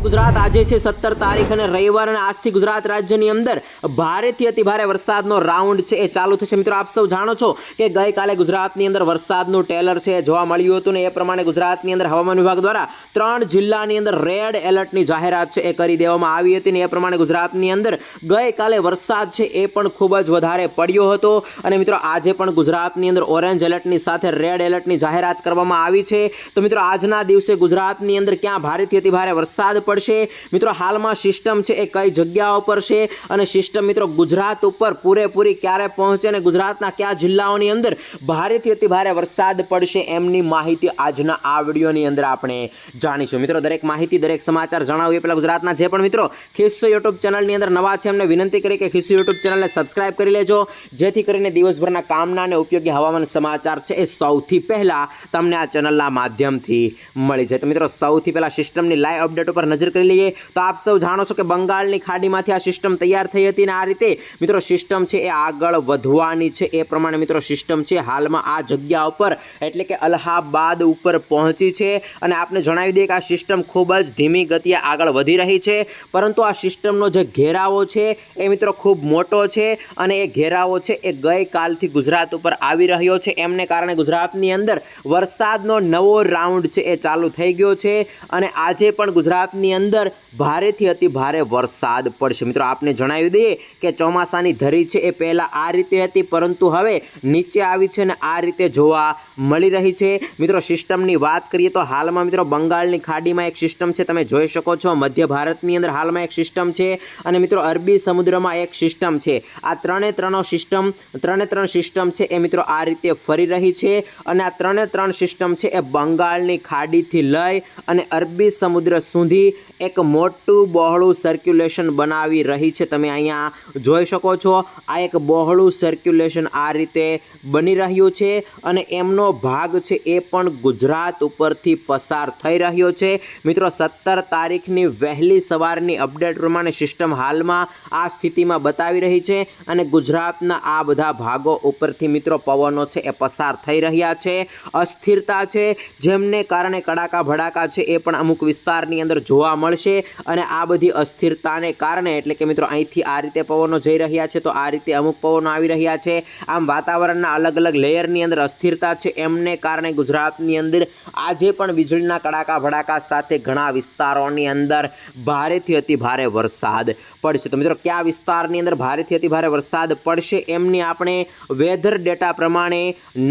ગુજરાત આજે છે સત્તર તારીખ અને રવિવાર અને આજથી ગુજરાત રાજ્યની અંદર ભારેથી અતિ ભારે વરસાદનો રાઉન્ડ છે. એ ચાલુ થશે. મિત્રો, આપ સૌ જાણો છો કે ગઈકાલે ગુજરાતની અંદર વરસાદનું ટેલર છે. જોવા મળ્યું હતું ને એ પ્રમાણે ગુજરાતની અંદર હવામાન વિભાગ દ્વારા ત્રણ જિલ્લાની અંદર રેડ એલર્ટની જાહેરાત છે. એ કરી દેવામાં આવી હતી ને એ પ્રમાણે ગુજરાતની અંદર ગઈકાલે વરસાદ છે એ પણ ખૂબ જ વધારે પડ્યો હતો. અને મિત્રો, આજે પણ ગુજરાતની અંદર ઓરેન્જ એલર્ટની સાથે રેડ એલર્ટની જાહેરાત કરવામાં આવી છે. તો મિત્રો, આજના દિવસે ગુજરાતની અંદર ક્યાં ભારેથી અતિ ભારે વરસાદ પડશે. મિત્રો, હાલમાં સિસ્ટમ છે એ કઈ જગ્યાઓ પર છે? અને સિસ્ટમ મિત્રો, ગુજરાત ઉપર પૂરેપૂરી ક્યારે પહોંચે અને ગુજરાતના કયા જિલ્લાઓની અંદર ભારેથી અતિ ભારે વરસાદ પડશે એમની માહિતી આજના આ વિડીયોની અંદર આપણે જાણીશું. મિત્રો, દરેક માહિતી, દરેક સમાચાર જણાવીએ પહેલાં ગુજરાતના જે પણ મિત્રો, ખિસ્સો યુટ્યુબ ચેનલની અંદર નવા છે, એમને વિનંતી કરી કે ખિસ્સો યુટ્યુબ ચેનલને સબસ્ક્રાઇબ કરી લેજો. જેથી કરીને દિવસભરના કામના અને ઉપયોગી હવામાન સમાચાર છે એ સૌથી પહેલાં તમને આ ચેનલના માધ્યમથી મળી જાય. તો મિત્રો, સૌથી પહેલાં સિસ્ટમની લાઈવ અપડેટ ઉપર નજર કરી લઈએ તો આપ સૌ જાણો છો કે બંગાળની ખાડીમાંથી આ સિસ્ટમ તૈયાર થઈ હતી અને આ રીતે, મિત્રો, સિસ્ટમ છે એ આગળ વધવાની છે. એ પ્રમાણે, મિત્રો, સિસ્ટમ છે હાલમાં આ જગ્યા ઉપર, એટલે કે અલ્હાબાદ ઉપર પહોંચી છે. અને આપને જણાવી દઈએ કે આ સિસ્ટમ ખૂબ જ ધીમી ગતિએ આગળ વધી રહી છે. પરંતુ આ સિસ્ટમનો જે ઘેરાવો છે એ, મિત્રો, ખૂબ મોટો છે અને એ ઘેરાવો છે એ ગઈકાલથી ગુજરાત ઉપર આવી રહ્યો છે. એમને કારણે ગુજરાતની અંદર વરસાદનો નવો રાઉન્ડ છે એ ચાલુ થઈ ગયો છે. અને આજે પણ ગુજરાતની અંદર ભારેથી અતિ ભારે વરસાદ પડશે. મિત્રો, આપને જણાવી દઈએ કે ચોમાસાની ધરી છે એ પહેલાં આ રીતે હતી, પરંતુ હવે નીચે આવી છે ને આ રીતે જોવા મળી રહી છે. મિત્રો, સિસ્ટમની વાત કરીએ તો હાલમાં મિત્રો, બંગાળની ખાડીમાં એક સિસ્ટમ છે, તમે જોઈ શકો છો. મધ્ય ભારતની અંદર હાલમાં એક સિસ્ટમ છે અને મિત્રો, અરબી સમુદ્રમાં એક સિસ્ટમ છે. આ ત્રણે ત્રણો સિસ્ટમ, ત્રણે ત્રણ સિસ્ટમ છે એ મિત્રો આ રીતે ફરી રહી છે અને આ ત્રણે ત્રણ સિસ્ટમ છે એ બંગાળની ખાડીથી લઈ અને અરબી સમુદ્ર સુધી એક મોટું બહોળું સર્ક્યુલેશન બનાવી રહી છે. તમે અહીંયા જોઈ શકો છો, આ એક બહોળું સર્ક્યુલેશન આ રીતે બની રહ્યું છે અને એમનો ભાગ છે એ પણ ગુજરાત ઉપરથી પસાર થઈ રહ્યો છે. મિત્રો, સત્તર તારીખની વહેલી સવારની અપડેટ પ્રમાણે સિસ્ટમ હાલમાં આ સ્થિતિમાં બતાવી રહી છે અને ગુજરાતના આ બધા ભાગો ઉપરથી મિત્રો પવનો છે એ પસાર થઈ રહ્યા છે. અસ્થિરતા છે, જેમને કારણે કડાકા ભડાકા છે એ પણ અમુક વિસ્તારની અંદર જોવા મળશે અને આ બધી અસ્થિરતાને કારણે, એટલે કે મિત્રો અહીંથી આ રીતે પવનો જઈ રહ્યા છે, તો આ રીતે અમુક પવનો આવી રહ્યા છે. આમ વાતાવરણના અલગ અલગ લેયરની અંદર અસ્થિરતા છે, એમને કારણે ગુજરાતની અંદર આજે પણ વીજળીના કડાકા ભડાકા સાથે ઘણા વિસ્તારોની અંદર ભારેથી અતિ ભારે વરસાદ પડશે. તો મિત્રો, કયા વિસ્તારની અંદર ભારેથી અતિ ભારે વરસાદ પડશે એમની આપણે વેધર ડેટા પ્રમાણે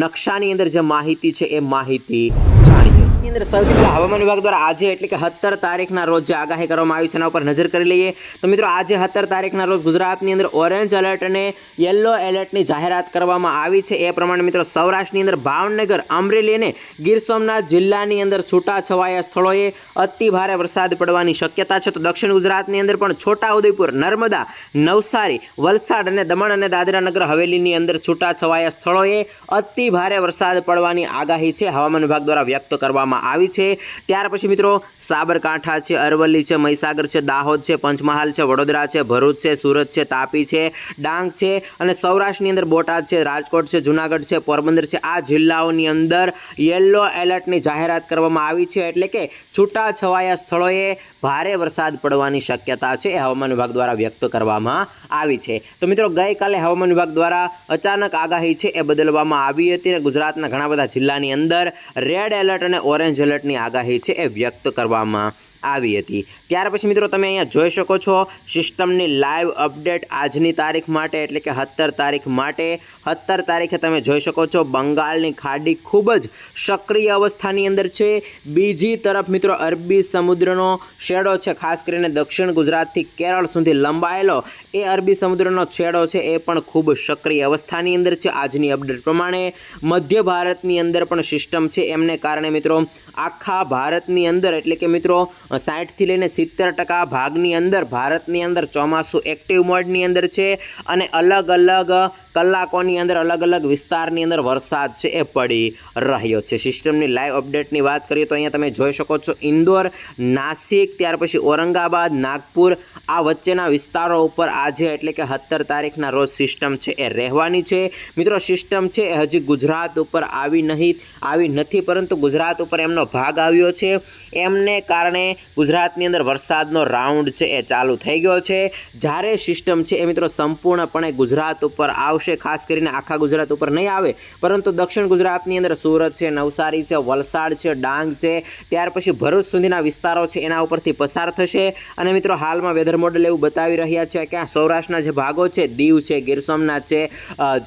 નકશાની અંદર જે માહિતી છે, એ માહિતી જાણીએ ની અંદર સૌથી પહેલાં હવામાન વિભાગ દ્વારા આજે એટલે કે સત્તર તારીખના રોજ જે આગાહી કરવામાં આવી છે એના ઉપર નજર કરી લઈએ. તો મિત્રો, આજે સત્તર તારીખના રોજ ગુજરાતની અંદર ઓરેન્જ એલર્ટ અને યલો એલર્ટની જાહેરાત કરવામાં આવી છે. એ પ્રમાણે મિત્રો, સૌરાષ્ટ્રની અંદર ભાવનગર, અમરેલી અને ગીર સોમનાથ જિલ્લાની અંદર છૂટાછવાયા સ્થળોએ અતિ ભારે વરસાદ પડવાની શક્યતા છે. તો દક્ષિણ ગુજરાતની અંદર પણ છોટાઉદેપુર, નર્મદા, નવસારી, વલસાડ અને દમણ અને દાદરા નગર હવેલીની અંદર છૂટાછવાયા સ્થળોએ અતિ ભારે વરસાદ પડવાની આગાહી છે. હવામાન વિભાગ દ્વારા વ્યક્ત કરવામાં આવી છે. ત્યાર પછી મિત્રો, સાબરકાંઠા છે, અરવલ્લી છે, મહીસાગર છે, દાહોદ છે, પંચમહાલ છે, વડોદરા છે, ભરૂચ છે, સુરત છે, તાપી છે, ડાંગ છે અને સૌરાષ્ટ્રની અંદર બોટાદ છે, રાજકોટ છે, જુનાગઢ છે, પોરબંદર છે. આ જિલ્લાઓની અંદર યલો એલર્ટની જાહેરાત કરવામાં આવી છે એટલે કે છૂટા છવાયા સ્થળોએ ભારે વરસાદ પડવાની શક્યતા છે એ હવામાન વિભાગ દ્વારા વ્યક્ત કરવામાં આવી છે. તો મિત્રો, ગઈકાલે હવામાન વિભાગ દ્વારા અચાનક આગાહી છે એ બદલવામાં આવી હતી અને ગુજરાતના ઘણા બધા જિલ્લાની અંદર રેડ એલર્ટ અને ઓરેન્જ એલર્ટની આગાહી છે એ વ્યક્ત કરવામાં આવી હતી. ત્યાર પછી મિત્રો તમે અહીંયા જોઈ શકો છો, સિસ્ટમની લાઈવ અપડેટ આજની તારીખ માટે એટલે કે સત્તર તારીખ માટે. સત્તર તારીખે તમે જોઈ શકો છો, બંગાળની ખાડી ખૂબ જ સક્રિય અવસ્થાની અંદર છે. બીજી તરફ મિત્રો અરબી સમુદ્રનો છેડો છે, ખાસ કરીને દક્ષિણ ગુજરાતથી કેરળ સુધી લંબાયેલો. એ અરબી સમુદ્રનો છેડો છે એ પણ ખૂબ સક્રિય અવસ્થાની અંદર છે. આજની અપડેટ પ્રમાણે મધ્ય ભારતની અંદર પણ સિસ્ટમ છે, એમને કારણે મિત્રો આખા ભારતની અંદર, એટલે કે મિત્રો, સાઠથી લઈને સિત્તેર ટકા ભાગની અંદર, ભારતની અંદર ચોમાસું એક્ટિવ મોડની અંદર છે અને અલગ અલગ કલાકોની અંદર, અલગ અલગ વિસ્તારની અંદર વરસાદ છે એ પડી રહ્યો છે. સિસ્ટમની લાઈવ અપડેટની વાત કરીએ તો અહીંયા તમે જોઈ શકો છો ઇન્દોર, નાસિક, ત્યાર પછી ઔરંગાબાદ, નાગપુર, આ વચ્ચેના વિસ્તારો ઉપર આજે એટલે કે સત્તર તારીખના રોજ સિસ્ટમ છે એ રહેવાની છે. મિત્રો, સિસ્ટમ છે એ હજી ગુજરાત ઉપર આવી નહીં, આવી નથી, પરંતુ ગુજરાત ઉપર ઉપર એમનો ભાગ આવ્યો છે. એમને કારણે ગુજરાતની અંદર વરસાદનો રાઉન્ડ છે એ ચાલુ થઈ ગયો છે. જ્યારે સિસ્ટમ છે એ મિત્રો સંપૂર્ણપણે ગુજરાત ઉપર આવશે, ખાસ કરીને આખા ગુજરાત ઉપર નહીં આવે, પરંતુ દક્ષિણ ગુજરાતની અંદર સુરત છે, નવસારી છે, વલસાડ છે, ડાંગ છે, ત્યાર પછી ભરૂચ સુધીના વિસ્તારો છે એના ઉપરથી પસાર થશે. અને મિત્રો હાલમાં વેધર મોડેલ એવું બતાવી રહ્યા છે કે આ સૌરાષ્ટ્રના જે ભાગો છે, દીવ છે, ગીર સોમનાથ છે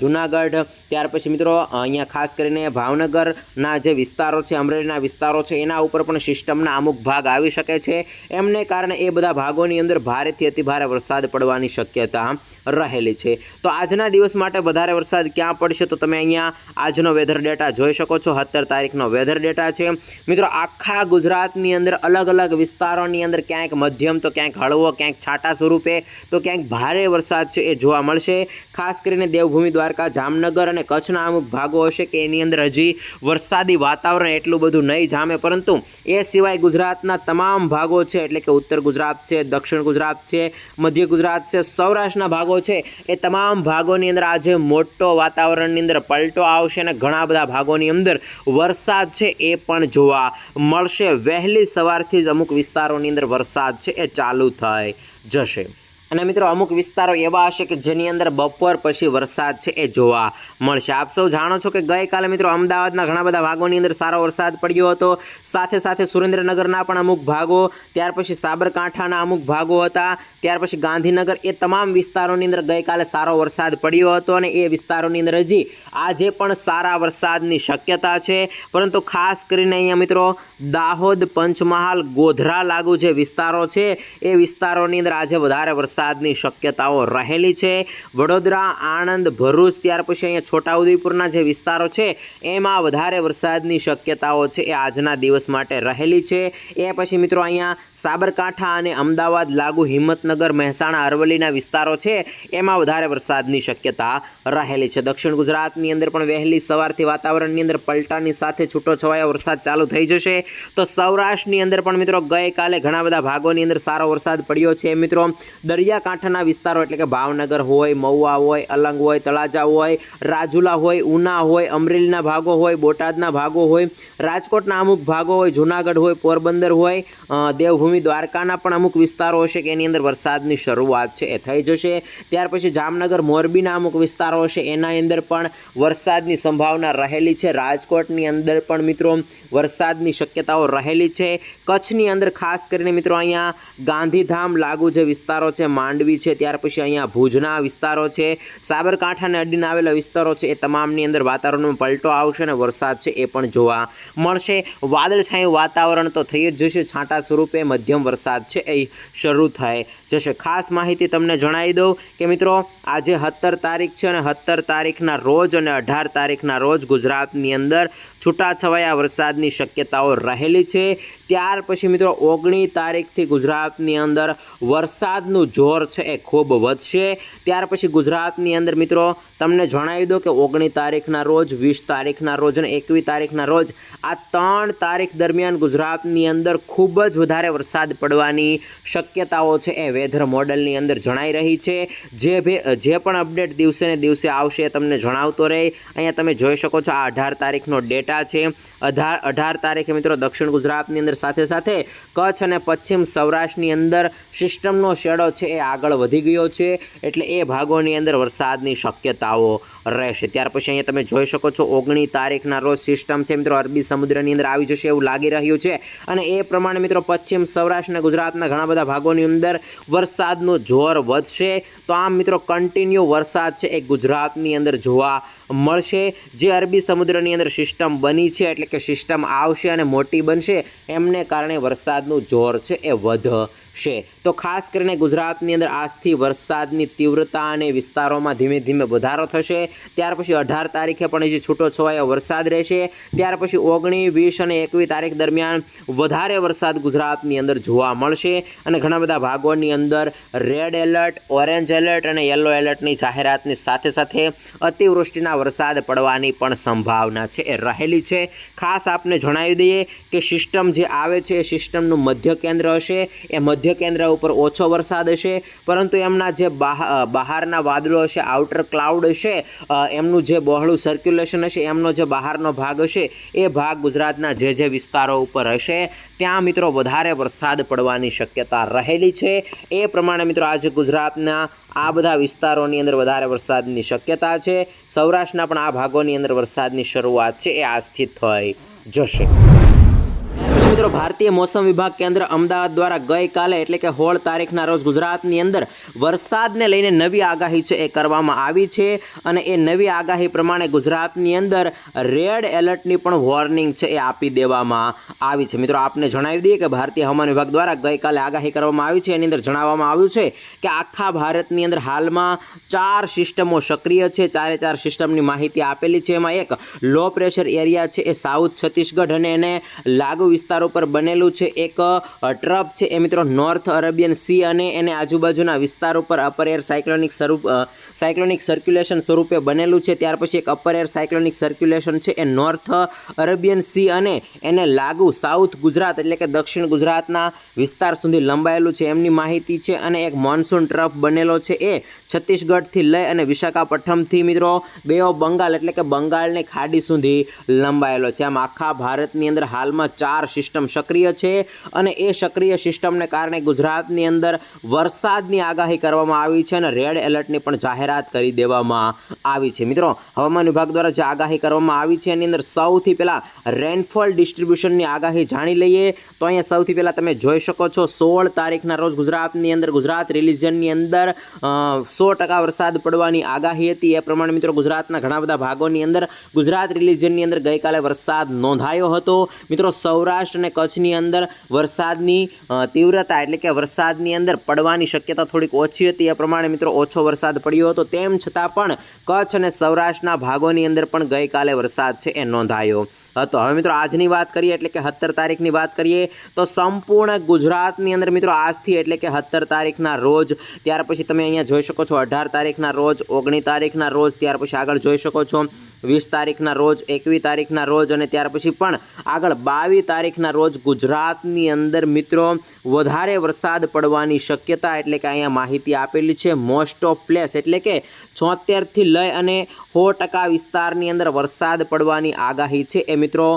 જુનાગઢ, ત્યાર પછી મિત્રો અહીંયા ખાસ કરીને ભાવનગરના જે વિસ્તારો છે, અમરેલીના વિસ્તારો છે, એના ઉપર પણ સિસ્ટમના અમુક ભાગ આવી શકે છે. એમને કારણે એ બધા ભાગોની અંદર ભારેથી અતિભારે વરસાદ પડવાની શક્યતા રહેલી છે. તો આજના દિવસ માટે વધારે વરસાદ ક્યાં પડશે? તો તમે અહીંયા આજનો વેધર ડેટા જોઈ શકો છો. સત્તર તારીખનો વેધર ડેટા છે. મિત્રો, આખા ગુજરાતની અંદર અલગ અલગ વિસ્તારોની અંદર ક્યાંક મધ્યમ તો ક્યાંક હળવો, ક્યાંક છાંટા સ્વરૂપે તો ક્યાંક ભારે વરસાદ છે એ જોવા મળશે. ખાસ કરીને દેવભૂમિ, દ્વારકા, જામનગર અને કચ્છના અમુક ભાગો હશે કે એની અંદર હજી વરસાદી વાતાવરણ એટલું બધું નહીં જામે, પરંતુ એ સિવાય ગુજરાતના તમામ ભાગો છે, એટલે કે ઉત્તર ગુજરાત છે, દક્ષિણ ગુજરાત છે, મધ્ય ગુજરાત છે, સૌરાષ્ટ્રના ભાગો છે, એ તમામ ભાગોની અંદર આજે મોટો વાતાવરણની અંદર પલટો આવશે અને ઘણા બધા ભાગોની અંદર વરસાદ છે એ પણ જોવા મળશે. વહેલી સવારથી જ અમુક વિસ્તારોની અંદર વરસાદ છે એ ચાલુ થઈ જશે. અને મિત્રો, અમુક વિસ્તારો એવા હશે કે જેની અંદર બપોર પછી વરસાદ છે એ જોવા મળશે. આપ સૌ જાણો છો કે ગઈકાલે મિત્રો, અમદાવાદના ઘણા બધા ભાગોની અંદર સારો વરસાદ પડ્યો હતો. સાથે સાથે સુરેન્દ્રનગરના પણ અમુક ભાગો, ત્યાર પછી સાબરકાંઠાના અમુક ભાગો હતા. ત્યાર પછી ગાંધીનગર એ તમામ વિસ્તારોની અંદર ગઈકાલે સારો વરસાદ પડ્યો હતો અને એ વિસ્તારોની અંદર હજી આજે પણ સારા વરસાદની શક્યતા છે. પરંતુ ખાસ કરીને અહીંયા મિત્રો, દાહોદ, પંચમહાલ, ગોધરા લાગુ જે વિસ્તારો છે, એ વિસ્તારોની અંદર આજે વધારે વરસાદની શક્યતાઓ રહેલી છે. વડોદરા, આણંદ, ભરૂચ ત્યાર પછી અહીંયા છોટાઉદેપુરના જે વિસ્તારો છે, એમાં વધારે વરસાદની શક્યતાઓ છે એ આજના દિવસ માટે રહેલી છે. એ પછી મિત્રો અહીંયા સાબરકાંઠા અને અમદાવાદ, લાગુ હિંમતનગર, મહેસાણા, અરવલ્લીના વિસ્તારો છે, એમાં વધારે વરસાદની શક્યતા રહેલી છે. દક્ષિણ ગુજરાતની અંદર પણ વહેલી સવારથી વાતાવરણની અંદર પલટાની સાથે છૂટો છવાયો વરસાદ ચાલુ થઈ જશે. તો સૌરાષ્ટ્રની અંદર પણ મિત્રો ગઈકાલે ઘણા બધા ભાગોની અંદર સારો વરસાદ પડ્યો છે. મિત્રો દરિયાકાંઠાના વિસ્તારો એટલે કે ભાવનગર હોય, મહુવા હોય, અલંગ હોય, તળાજા હોય, રાજુલા હોય, ઉના હોય, અમરેલીના ભાગો હોય, બોટાદના ભાગો હોય, રાજકોટના અમુક ભાગો હોય, જુનાગઢ હોય, પોરબંદર હોય દેવભૂમિ, દ્વારકાના પણ અમુક વિસ્તારો હશે કે એની અંદર વરસાદની શરૂઆત છે, એ થઈ જશે. ત્યાર પછી જામનગર, મોરબીના અમુક વિસ્તારો હશે એના અંદર પણ વરસાદની સંભાવના રહેલી છે. રાજકોટની અંદર પણ મિત્રો વરસાદની શક્યતાઓ રહેલી છે. કચ્છની અંદર ખાસ કરીને મિત્રો અહીંયા ગાંધીધામ લાગુ જે વિસ્તારો છે માંડવી છે, ત્યાર પછી અહીંયા ભુજના વિસ્તારો છે સાબરકાંઠાને અડીને આવેલા વિસ્તારો છે, એ તમામની અંદર વાતાવરણમાં પલટો આવશે અને વરસાદ છે એ પણ જોવા મળશે. વાદળછાયું વાતાવરણ તો થઈ જ જશે, છાંટા સ્વરૂપે મધ્યમ વરસાદ છે એ શરૂ થાય જશે. ખાસ માહિતી તમને જણાવી દઉં કે મિત્રો, આજે સત્તર તારીખ છે અને સત્તર તારીખના રોજ અને અઢાર તારીખના રોજ ગુજરાતની અંદર છૂટાછવાયા વરસાદની શક્યતાઓ રહેલી છે. ત્યાર પછી મિત્રો ઓગણી તારીખથી ગુજરાતની અંદર વરસાદનું જોર છે એ ખૂબ વધશે. ત્યાર પછી ગુજરાતની અંદર મિત્રો તમને જણાવી દો કે ઓગણી તારીખના રોજ, વીસ તારીખના રોજ અને એકવીસ તારીખના રોજ આ ત્રણ તારીખ દરમિયાન ગુજરાતની અંદર ખૂબ જ વધારે વરસાદ પડવાની શક્યતાઓ છે એ વેધર મોડલની અંદર જણાઈ રહી છે. જે ભે, જે પણ અપડેટ દિવસે ને દિવસે આવશે એ તમને જણાવતો રહે. અહીંયા તમે જોઈ શકો છો આ અઢાર તારીખનો ડેટા છે. અઢાર અઢાર તારીખે મિત્રો દક્ષિણ ગુજરાતની સાથે સાથે કચ્છ અને પશ્ચિમ સૌરાષ્ટ્રની અંદર સિસ્ટમનો શેડો છે એ આગળ વધી ગયો છે, એટલે એ ભાગોની અંદર વરસાદની શક્યતાઓ રહેશે. ત્યાર પછી અહીંયા તમે જોઈ શકો છો ઓગણી તારીખના રોજ સિસ્ટમ છે. મિત્રો, અરબી સમુદ્રની અંદર આવી જશે એવું લાગી રહ્યું છે. અને એ પ્રમાણે મિત્રો, પશ્ચિમ સૌરાષ્ટ્ર અને ગુજરાતના ઘણા બધા ભાગોની અંદર વરસાદનું જોર વધશે. તો આમ મિત્રો કન્ટિન્યુ વરસાદ છે એ ગુજરાતની અંદર જોવા મળશે. જે અરબી સમુદ્રની અંદર સિસ્ટમ બની છે, એટલે કે સિસ્ટમ આવશે અને મોટી બનશે એમને કારણે વરસાદનું જોર છે એ વધશે. તો ખાસ કરીને ગુજરાતની અંદર આજથી વરસાદની તીવ્રતા અને વિસ્તારોમાં ધીમે ધીમે વધારો થશે. ત્યાર પછી અઢાર તારીખે પણ જે છૂટો છવાયો વરસાદ રહેશે, ત્યાર પછી ઓગણીસ વીસ અને એકવીસ તારીખ દરમિયાન વધારે વરસાદ ગુજરાતની અંદર જોવા મળશે. અને ઘણા બધા ભાગોની અંદર રેડ એલર્ટ, ઓરેન્જ એલર્ટ અને યલો એલર્ટની જાહેરાતની સાથે સાથે અતિવૃષ્ટિના વરસાદ પડવાની પણ સંભાવના છે એ રહેલી છે. ખાસ આપને જણાવી દઈએ કે સિસ્ટમ જે આવે છે એ સિસ્ટમનું મધ્ય કેન્દ્ર હશે, એ મધ્ય કેન્દ્ર ઉપર ઓછો વરસાદ હશે, પરંતુ એમના જે બહા- બહારના વાદળો હશે આઉટર ક્લાઉડ હશે એમનું જે બહોળું સર્ક્યુલેશન હશે, એમનો જે બહારનો ભાગ હશે, એ ભાગ ગુજરાતના જે જે વિસ્તારો ઉપર હશે. ત્યાં મિત્રો વધારે વરસાદ પડવાની શક્યતા રહેલી છે. એ પ્રમાણે મિત્રો આજે ગુજરાતના આ બધા વિસ્તારોની અંદર વધારે વરસાદની શક્યતા છે. સૌરાષ્ટ્રના પણ આ ભાગોની અંદર વરસાદની શરૂઆત છે, એ આજથી થઈ જશે. મિત્રો, ભારતીય મોસમ વિભાગ કેન્દ્ર અમદાવાદ દ્વારા ગઈકાલે એટલે કે સોળ તારીખના રોજ ગુજરાતની અંદર વરસાદને લઈને નવી આગાહી છે એ કરવામાં આવી છે અને એ નવી આગાહી પ્રમાણે ગુજરાતની અંદર રેડ એલર્ટની પણ વોર્નિંગ છે એ આપી દેવામાં આવી છે. મિત્રો, આપને જણાવી દઈએ કે ભારતીય હવામાન વિભાગ દ્વારા ગઈકાલે આગાહી કરવામાં આવી છે. એની અંદર જણાવવામાં આવ્યું છે કે આખા ભારતની અંદર હાલમાં ચાર સિસ્ટમો સક્રિય છે. ચારે ચાર સિસ્ટમની માહિતી આપેલી છે. એમાં એક લો પ્રેશર એરિયા છે, એ સાઉથ છત્તીસગઢ અને એને લાગુ વિસ્તાર ઉપર બનેલું છે. એક અ, ટ્રપ છે. એ મિત્રો નોર્થ અરેબિયન સી અને એને આજુબાજુના વિસ્તાર ઉપર અપર એર સાયક્લોનિક સ્વરૂપ સાયક્લોનિક સર્ક્યુલેશન સ્વરૂપે બનેલું છે. ત્યાર પછી એક અપર એર સાયક્લોનિક સર્ક્યુલેશન છે. એ નોર્થ અરેબિયન સી અને એને લાગુ સાઉથ ગુજરાત એટલે કે દક્ષિણ ગુજરાતના વિસ્તાર સુધી લંબાયેલું છે. એમની માહિતી છે અને એક મોન્સૂન ટ્રફ બનેલો છે. એ છત્તીસગઢથી લઈ અને વિશાખાપટ્ટનમથી મિત્રો બે ઓફ બંગાળ એટલે કે બંગાળની ખાડી સુધી લંબાયેલો છે. આમ આખા ભારતની અંદર હાલમાં ચાર સિસ્ટમ સક્રિય છે અને એ સક્રિય સિસ્ટમને કારણે ગુજરાતની અંદર વરસાદની આગાહી કરવામાં આવી છે અને રેડ એલર્ટની પણ જાહેરાત કરી દેવામાં આવી છે. મિત્રો, હવામાન વિભાગ દ્વારા જે આગાહી કરવામાં આવી છે, એની અંદર સૌથી પહેલાં રેનફોલ ડિસ્ટ્રીબ્યુશનની આગાહી જાણી લઈએ. તો અહીંયા સૌથી પહેલાં તમે જોઈ શકો છો, સોળ તારીખના રોજ ગુજરાતની અંદર, ગુજરાત રિલિજનની અંદર સો ટકા વરસાદ પડવાની આગાહી હતી. એ પ્રમાણે મિત્રો, ગુજરાતના ઘણા બધા ભાગોની અંદર ગુજરાત રિલિજનની અંદર ગઈકાલે વરસાદ નોંધાયો હતો. મિત્રો, સૌરાષ્ટ્ર અને કચ્છની અંદર વરસાદની તીવ્રતા એટલે કે વરસાદની અંદર પડવાની શક્યતા થોડીક ઓછી હતી. એ પ્રમાણે મિત્રો ઓછો વરસાદ પડ્યો હતો. તેમ છતાં પણ કચ્છ અને સૌરાષ્ટ્રના ભાગોની અંદર પણ ગઈકાલે વરસાદ છે એ નોંધાયો હતો. હવે મિત્રો આજની વાત કરીએ એટલે કે સત્તર તારીખની વાત કરીએ તો સંપૂર્ણ ગુજરાતની અંદર મિત્રો આજથી એટલે કે સત્તર તારીખના રોજ, ત્યાર પછી તમે અહીંયા જોઈ શકો છો અઢાર તારીખના રોજ, ઓગણીસ તારીખના રોજ, ત્યાર પછી આગળ જોઈ શકો છો વીસ તારીખના રોજ, એકવીસ તારીખના રોજ અને ત્યાર પછી પણ આગળ બાવીસ તારીખના રોજ ગુજરાતની અંદર મિત્રો વધારે વરસાદ પડવાની શક્યતા એટલે કે અહીંયા માહિતી આપેલી છે. મોસ્ટ ઓફ પ્લેસ એટલે કે છોતેરથી લઈ અને સો ટકા વિસ્તારની અંદર વરસાદ પડવાની આગાહી છે. એ મિત્રો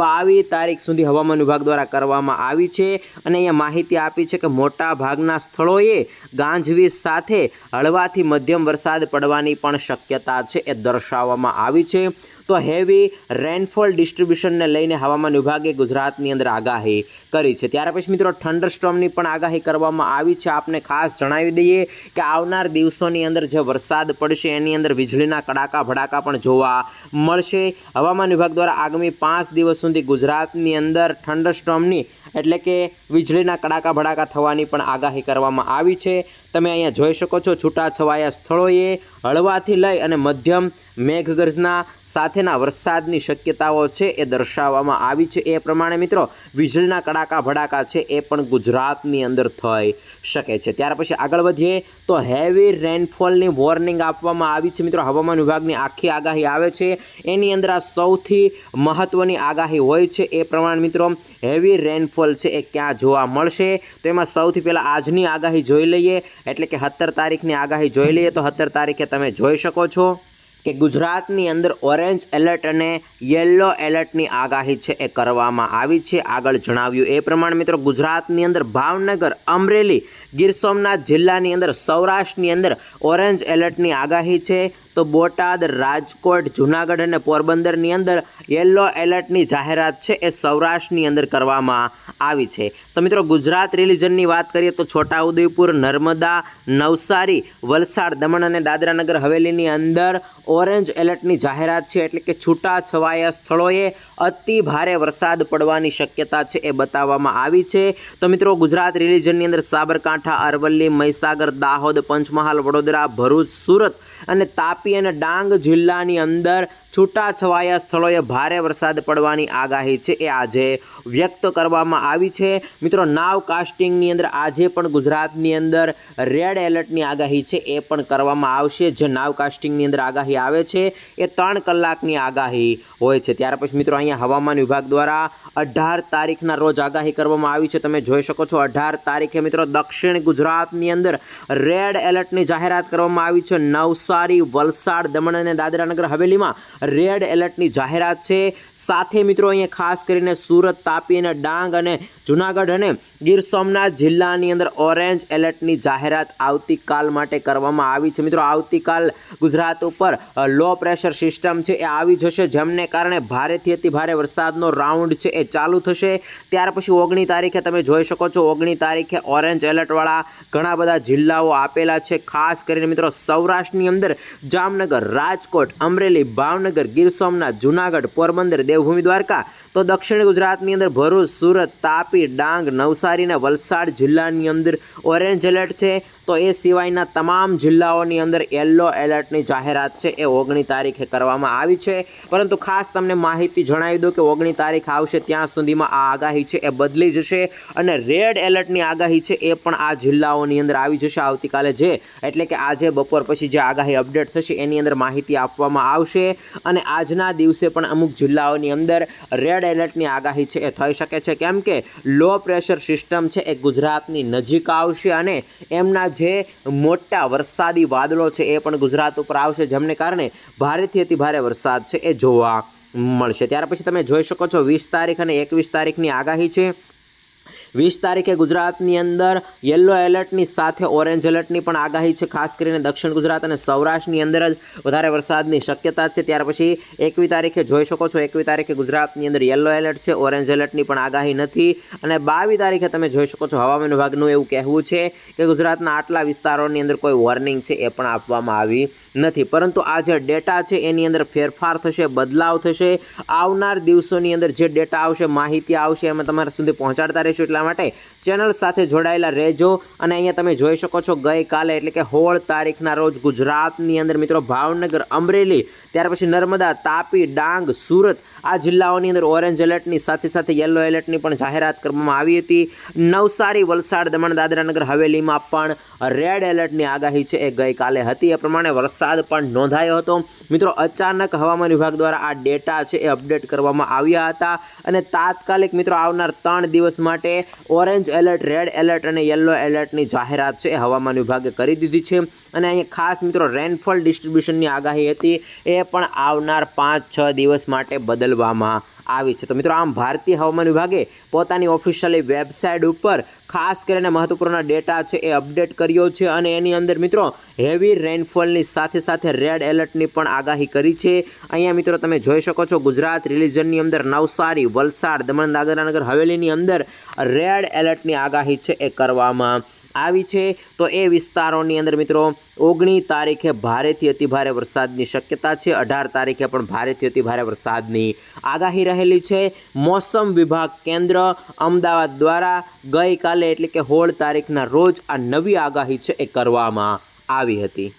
બાવીસ તારીખ સુધી હવામાન વિભાગ દ્વારા કરવામાં આવી છે અને અહીંયા માહિતી આપી છે કે મોટા ભાગના સ્થળોએ ગાંજવીજ સાથે હળવાથી મધ્યમ વરસાદ પડવાની પણ શક્યતા છે એ દર્શાવવામાં આવી છે. તો હેવી રેનફોલ ડિસ્ટ્રીબ્યુશનને લઈને હવામાન વિભાગે ગુજરાતની અંદર આગાહી કરી છે. ત્યાર પછી મિત્રો થંડરસ્ટોમની પણ આગાહી કરવામાં આવી છે. આપને ખાસ જણાવી દઈએ કે આવનાર દિવસોની અંદર જે વરસાદ પડશે, એની અંદર વીજળીના કડાકા ભડાકા પણ જોવા મળશે. હવામાન વિભાગ દ્વારા આગામી પાંચ દિવસ સુધી ગુજરાતની અંદર થંડરસ્ટોમની એટલે કે વીજળીના કડાકા ભડાકા થવાની પણ આગાહી કરવામાં આવી છે. તમે અહીંયા જોઈ શકો છો છૂટાછવાયા સ્થળોએ હળવાથી લઈ અને મધ્યમ મેઘગર્જના સાથેના વરસાદની શક્યતાઓ છે એ દર્શાવવામાં આવી છે. એ પ્રમાણે મિત્રો, વીજળીના કડાકા ભડાકા છે એ પણ ગુજરાતની અંદર થઈ શકે છે. ત્યાર પછી આગળ વધીએ તો હેવી રેનફોલની વોર્નિંગ આપવામાં આવી છે. મિત્રો, હવામાન વિભાગની આખી આગાહી આવે છે. એની અંદર આ સૌથી મહત્ત્વની આગાહી હોય છે. એ પ્રમાણે મિત્રો હેવી રેનફોલ છે એ ક્યાં જોવા મળશે? તો એમાં સૌથી પહેલાં આજની આગાહી જોઈ લઈએ. એટલે કે સત્તર તારીખની આગાહી જોઈ લઈએ તો સત્તર તારીખે તમે જોઈ શકો છો કે ગુજરાતની અંદર ઓરેન્જ એલર્ટ અને યલો એલર્ટની આગાહી છે એ કરવામાં આવી છે. આગળ જણાવ્યું એ પ્રમાણે મિત્રો, ગુજરાતની અંદર ભાવનગર, અમરેલી, ગીર સોમનાથ જિલ્લાની અંદર સૌરાષ્ટ્રની અંદર ઓરેન્જ એલર્ટની આગાહી છે. તો બોટાદ, રાજકોટ, જુનાગઢ અને પોરબંદરની અંદર યલો એલર્ટની જાહેરાત છે, એ સૌરાષ્ટ્રની અંદર કરવામાં આવી છે. તો મિત્રો, ગુજરાત રિલિજનની વાત કરીએ તો છોટાઉદેપુર, નર્મદા, નવસારી, વલસાડ, દમણ અને દાદરાનગર હવેલીની અંદર ઓરેન્જ એલર્ટની જાહેરાત છે, એટલે કે છૂટા છવાયા સ્થળોએ અતિ ભારે વરસાદ પડવાની શક્યતા છે, એ બતાવવામાં આવી છે. તો મિત્રો, ગુજરાત રિલિજનની અંદર સાબરકાંઠા, અરવલ્લી, મહીસાગર, દાહોદ, પંચમહાલ, વડોદરા, ભરૂચ, સુરત અને તાપી અને ડાંગ જિલ્લાની અંદર છૂટાછવાયા સ્થળોએ ભારે વરસાદ પડવાની આગાહી છે. એ આજે વ્યક્ત કરવામાં આવી છે. મિત્રો, નાવ કાસ્ટિંગની અંદર આજે પણ ગુજરાતની અંદર રેડ એલર્ટની આગાહી છે. એ પણ કરવામાં આવશે. જે નાવ કાસ્ટિંગની અંદર આગાહી આવે છે, એ ત્રણ કલાકની આગાહી હોય છે. ત્યાર પછી મિત્રો, અહીંયા હવામાન વિભાગ દ્વારા અઢાર તારીખના રોજ આગાહી કરવામાં આવી છે. તમે જોઈ શકો છો, અઢાર તારીખે મિત્રો દક્ષિણ ગુજરાતની અંદર રેડ એલર્ટની જાહેરાત કરવામાં આવી છે. નવસારી, વલસાડ, દમણ અને દાદરાનગર હવેલીમાં રેડ એલર્ટની જાહેરાત છે. સાથે મિત્રો અહીંયા ખાસ કરીને સુરત તાપી અને ડાંગ અને જુનાગઢ અને ગીર સોમનાથ જિલ્લાની અંદર ઓરેન્જ એલર્ટની જાહેરાત આવતીકાલ માટે કરવામાં આવી છે. મિત્રો, આવતીકાલ ગુજરાત ઉપર લો પ્રેશર સિસ્ટમ છે, એ આવી જશે. જેમને કારણે ભારેથી અતિ ભારે વરસાદનો રાઉન્ડ છે, એ ચાલુ થશે. ત્યાર પછી ઓગણી તારીખે તમે જોઈ શકો છો, ઓગણી તારીખે ઓરેન્જ એલર્ટવાળા ઘણા બધા જિલ્લાઓ આપેલા છે. ખાસ કરીને મિત્રો, સૌરાષ્ટ્રની અંદર જામનગર, રાજકોટ, અમરેલી, ભાવનગર, ગીર સોમનાથ, જુનાગઢ, પોરબંદર, દેવભૂમિ દ્વારકા, તો દક્ષિણ ગુજરાતની અંદર ભરૂચ, સુરત, તાપી ડાંગ, નવસારી અને વલસાડ જિલ્લાની અંદર ઓરેન્જ એલર્ટ છે. તો એ સિવાયના તમામ જિલ્લાઓની અંદર યલો એલર્ટની જાહેરાત છે. એ ઓગણી તારીખે કરવામાં આવી છે. પરંતુ ખાસ તમને માહિતી જણાવી દઉં કે ઓગણી તારીખ આવશે ત્યાં સુધીમાં આ આગાહી છે એ બદલી જશે અને રેડ એલર્ટની આગાહી છે એ પણ આ જિલ્લાઓની અંદર આવી જશે આવતીકાલે જે, એટલે કે આજે બપોર પછી જે આગાહી અપડેટ થશે એની અંદર માહિતી આપવામાં આવશે. અને આજના દિવસે પણ અમુક જિલ્લાઓની અંદર રેડ એલર્ટની આગાહી છે એ થઈ શકે છે. કેમ કે લો પ્રેશર સિસ્ટમ છે એ ગુજરાતની નજીક આવશે અને એમના જે મોટા વરસાદી વાદળો છે એ પણ ગુજરાત ઉપર આવશે, જેમને કારણે ભારેથી અતિ ભારે વરસાદ છે એ જોવા મળશે. ત્યાર પછી તમે જોઈ શકો છો વીસ તારીખ અને એકવીસ તારીખની આગાહી છે. વીસ તારીખે ગુજરાતની અંદર યલો એલર્ટની સાથે ઓરેન્જ એલર્ટની પણ આગાહી છે, ખાસ કરીને દક્ષિણ ગુજરાત અને સૌરાષ્ટ્રની અંદર જ વધારે વરસાદની શક્યતા છે. ત્યાર પછી એકવી તારીખે જોઈ શકો છો એકવી તારીખે ગુજરાતની અંદર યલો એલર્ટ છે ઓરેન્જ એલર્ટની પણ આગાહી નથી. અને બાવી તારીખે તમે જોઈ શકો છો, હવામાન વિભાગનું એવું કહેવું છે કે ગુજરાતના આટલા વિસ્તારોની અંદર કોઈ વોર્નિંગ છે એ પણ આપવામાં આવી નથી. પરંતુ આ જે ડેટા છે, એની અંદર ફેરફાર થશે, બદલાવ થશે. આવનાર દિવસોની અંદર જે ડેટા આવશે, માહિતી આવશે, એમાં તમારા સુધી પહોંચાડતા રહીશું. એટલા માટે ચેનલ સાથે જોડાયેલા રહેજો. અને અહીંયા તમે જોઈ શકો છો, ગઈકાલે એટલે કે સોળ તારીખના રોજ ગુજરાતની અંદર મિત્રો ભાવનગર, અમરેલી, ત્યાર પછી નર્મદા, તાપી, ડાંગ, સુરત આ જિલ્લાઓની અંદર ઓરેન્જ એલર્ટની સાથે સાથે યલો એલર્ટની પણ જાહેરાત કરવામાં આવી હતી. નવસારી, વલસાડ, દમણ, દાદરાનગર, હવેલીમાં પણ રેડ એલર્ટની આગાહી છે એ ગઈકાલે હતી. એ પ્રમાણે વરસાદ પણ નોંધાયો હતો. મિત્રો, અચાનક હવામાન વિભાગ દ્વારા આ ડેટા છે એ અપડેટ કરવામાં આવ્યા હતા. અને તાત્કાલિક મિત્રો આવનાર ત્રણ દિવસ માટે ઓરેન્જ એલર્ટ, રેડ એલર્ટ અને યલો એલર્ટની જાહેરાત છે. એ હવામાન વિભાગે કરી દીધી છે. અને અહીંયા ખાસ મિત્રો રેનફોલ ડિસ્ટ્રીબ્યુશનની આગાહી હતી. એ પણ આવનાર પાંચ, છ દિવસ માટે બદલવામાં આવી છે. તો મિત્રો, આમ ભારતીય હવામાન વિભાગે પોતાની ઓફિશિયલી વેબસાઇટ ઉપર ખાસ કરીને મહત્વપૂર્ણ ડેટા છે એ અપડેટ કર્યો છે. અને એની અંદર મિત્રો હેવી રેનફોલની સાથે સાથે રેડ એલર્ટની પણ આગાહી કરી છે. અહીંયા મિત્રો, તમે જોઈ શકો છો, ગુજરાત રિલિજનની અંદર નવસારી, વલસાડ, દમણ દાદરાનગર હવેલીની અંદર રેડ એલર્ટની આગાહી છે એ કરવામાં આવી છે. તો એ વિસ્તારોની અંદર મિત્રો, ઓગણી તારીખે ભારેથી અતિભારે વરસાદની શક્યતા છે. અઢાર તારીખે પણ ભારેથી અતિભારે વરસાદની આગાહી રહેલી છે. મોસમ વિભાગ કેન્દ્ર અમદાવાદ દ્વારા ગઈકાલે એટલે કે હોળ તારીખના રોજ આ નવી આગાહી છે એ કરવામાં આવી હતી.